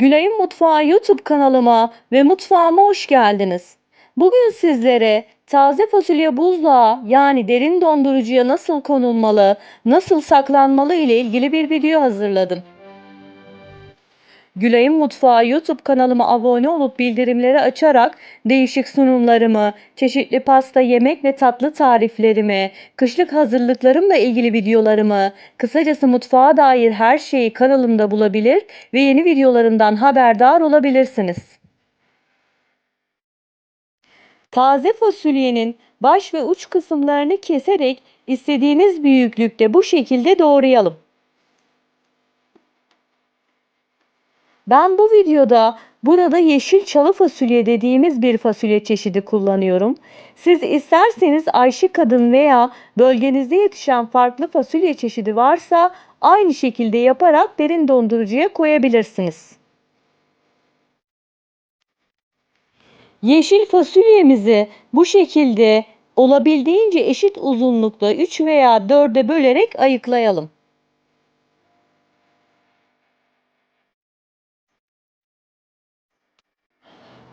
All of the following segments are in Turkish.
Gülay'ın Mutfağı YouTube kanalıma ve mutfağıma hoş geldiniz. Bugün sizlere taze fasulye buzluğa yani derin dondurucuya nasıl konulmalı, nasıl saklanmalı ile ilgili bir video hazırladım. Gülay'ın Mutfağı YouTube kanalıma abone olup bildirimleri açarak değişik sunumlarımı, çeşitli pasta, yemek ve tatlı tariflerimi, kışlık hazırlıklarımla ilgili videolarımı, kısacası mutfağa dair her şeyi kanalımda bulabilir ve yeni videolarımdan haberdar olabilirsiniz. Taze fasulyenin baş ve uç kısımlarını keserek istediğiniz büyüklükte bu şekilde doğrayalım. Ben bu videoda burada yeşil çalı fasulye dediğimiz bir fasulye çeşidi kullanıyorum. Siz isterseniz Ayşe kadın veya bölgenizde yetişen farklı fasulye çeşidi varsa aynı şekilde yaparak derin dondurucuya koyabilirsiniz. Yeşil fasulyemizi bu şekilde olabildiğince eşit uzunlukta 3 veya 4'e bölerek ayıklayalım.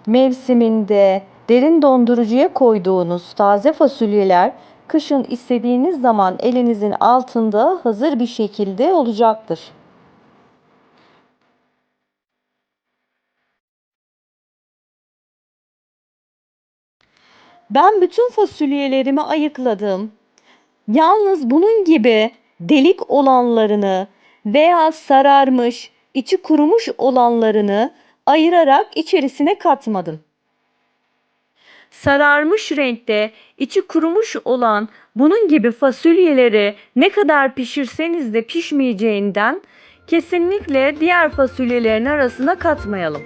Mevsiminde derin dondurucuya koyduğunuz taze fasulyeler kışın istediğiniz zaman elinizin altında hazır bir şekilde olacaktır. Ben bütün fasulyelerimi ayıkladım. Yalnız bunun gibi delik olanlarını veya sararmış, içi kurumuş olanlarını ayırarak içerisine katmadım. Sararmış renkte, içi kurumuş olan bunun gibi fasulyeleri ne kadar pişirseniz de pişmeyeceğinden kesinlikle diğer fasulyelerin arasına katmayalım.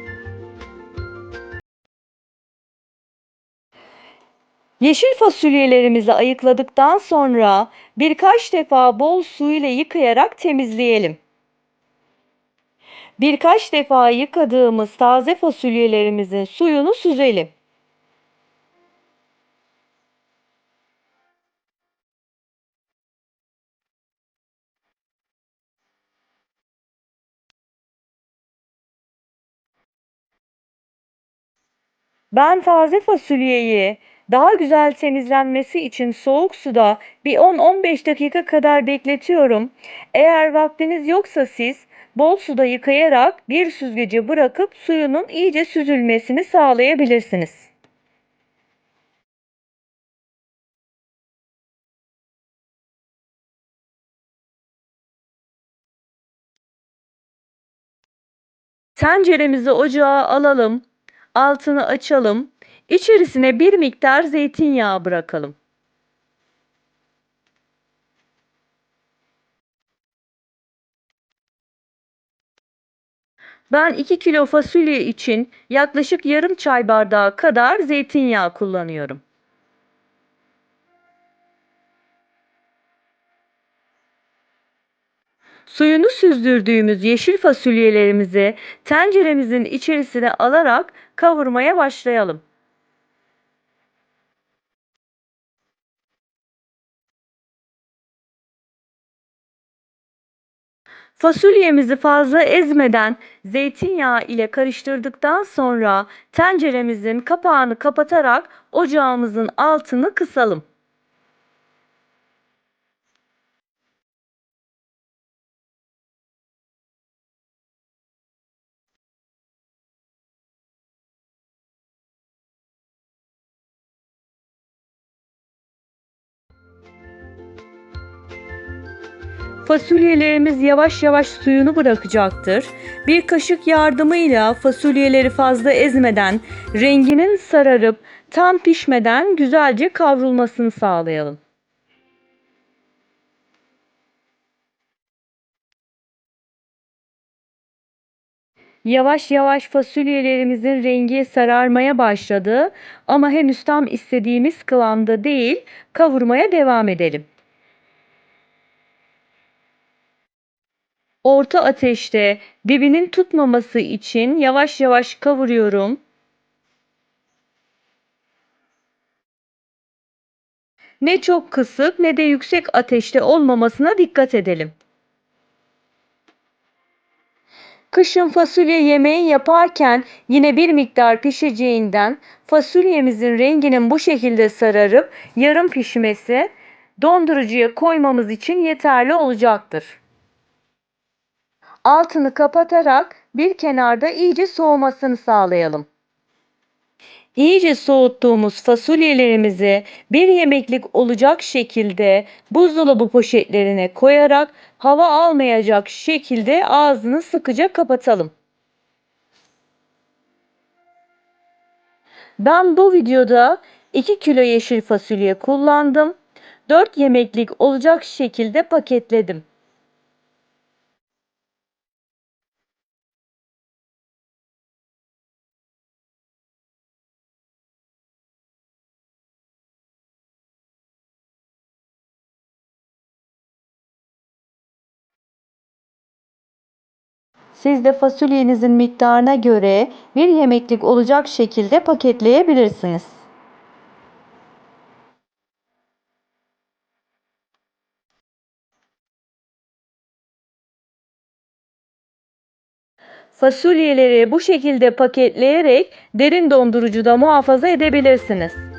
Yeşil fasulyelerimizi ayıkladıktan sonra birkaç defa bol su ile yıkayarak temizleyelim. Birkaç defa yıkadığımız taze fasulyelerimizin suyunu süzelim. Ben taze fasulyeyi daha güzel temizlenmesi için soğuk suda bir 10-15 dakika kadar bekletiyorum. Eğer vaktiniz yoksa siz bol suda yıkayarak bir süzgece bırakıp suyunun iyice süzülmesini sağlayabilirsiniz. Tenceremizi ocağa alalım. Altını açalım. İçerisine bir miktar zeytinyağı bırakalım. Ben 2 kilo fasulye için yaklaşık yarım çay bardağı kadar zeytinyağı kullanıyorum. Suyunu süzdürdüğümüz yeşil fasulyelerimizi tenceremizin içerisine alarak kavurmaya başlayalım. Fasulyemizi fazla ezmeden zeytinyağı ile karıştırdıktan sonra tenceremizin kapağını kapatarak ocağımızın altını kısalım. Fasulyelerimiz yavaş yavaş suyunu bırakacaktır. Bir kaşık yardımıyla fasulyeleri fazla ezmeden, renginin sararıp tam pişmeden güzelce kavrulmasını sağlayalım. Yavaş yavaş fasulyelerimizin rengi sararmaya başladı ama henüz tam istediğimiz kıvamda değil. Kavurmaya devam edelim. Orta ateşte dibinin tutmaması için yavaş yavaş kavuruyorum. Ne çok kısık ne de yüksek ateşte olmamasına dikkat edelim. Kışın fasulye yemeği yaparken yine bir miktar pişeceğinden fasulyemizin renginin bu şekilde sararıp yarım pişmesi dondurucuya koymamız için yeterli olacaktır. Altını kapatarak bir kenarda iyice soğumasını sağlayalım. İyice soğuttuğumuz fasulyelerimizi bir yemeklik olacak şekilde buzdolabı poşetlerine koyarak hava almayacak şekilde ağzını sıkıca kapatalım. Ben bu videoda 2 kilo yeşil fasulye kullandım. 4 yemeklik olacak şekilde paketledim. Siz de fasulyenizin miktarına göre bir yemeklik olacak şekilde paketleyebilirsiniz. Fasulyeleri bu şekilde paketleyerek derin dondurucuda muhafaza edebilirsiniz.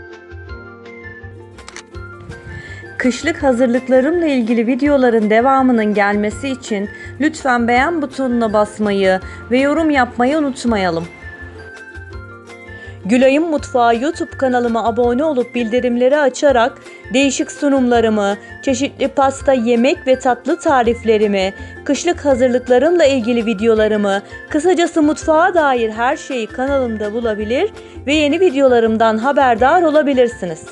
Kışlık hazırlıklarımla ilgili videoların devamının gelmesi için lütfen beğen butonuna basmayı ve yorum yapmayı unutmayalım. Gülay'ın Mutfağı YouTube kanalıma abone olup bildirimleri açarak değişik sunumlarımı, çeşitli pasta, yemek ve tatlı tariflerimi, kışlık hazırlıklarımla ilgili videolarımı, kısacası mutfağa dair her şeyi kanalımda bulabilir ve yeni videolarımdan haberdar olabilirsiniz.